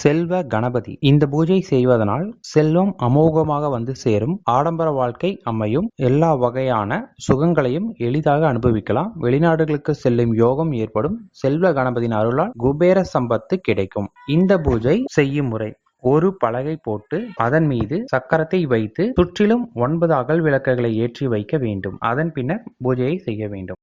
செல்வ கணபதி. இந்த பூஜை செய்வதனால் செல்வம் அமோகமாக வந்து சேரும். ஆடம்பர வாழ்க்கை அமையும். எல்லா வகையான சுகங்களையும் எளிதாக அனுபவிக்கலாம். வெளிநாடுகளுக்கு செல்லும் யோகம் ஏற்படும். செல்வ கணபதியின் அருளால் குபேர சம்பத்து கிடைக்கும். இந்த பூஜை செய்யும் முறை. ஒரு பலகை போட்டு அதன் மீது சக்கரத்தை வைத்து சுற்றிலும் ஒன்பது அகல் விளக்குகளை ஏற்றி வைக்க வேண்டும். அதன் பின்னர் பூஜையை செய்ய வேண்டும்.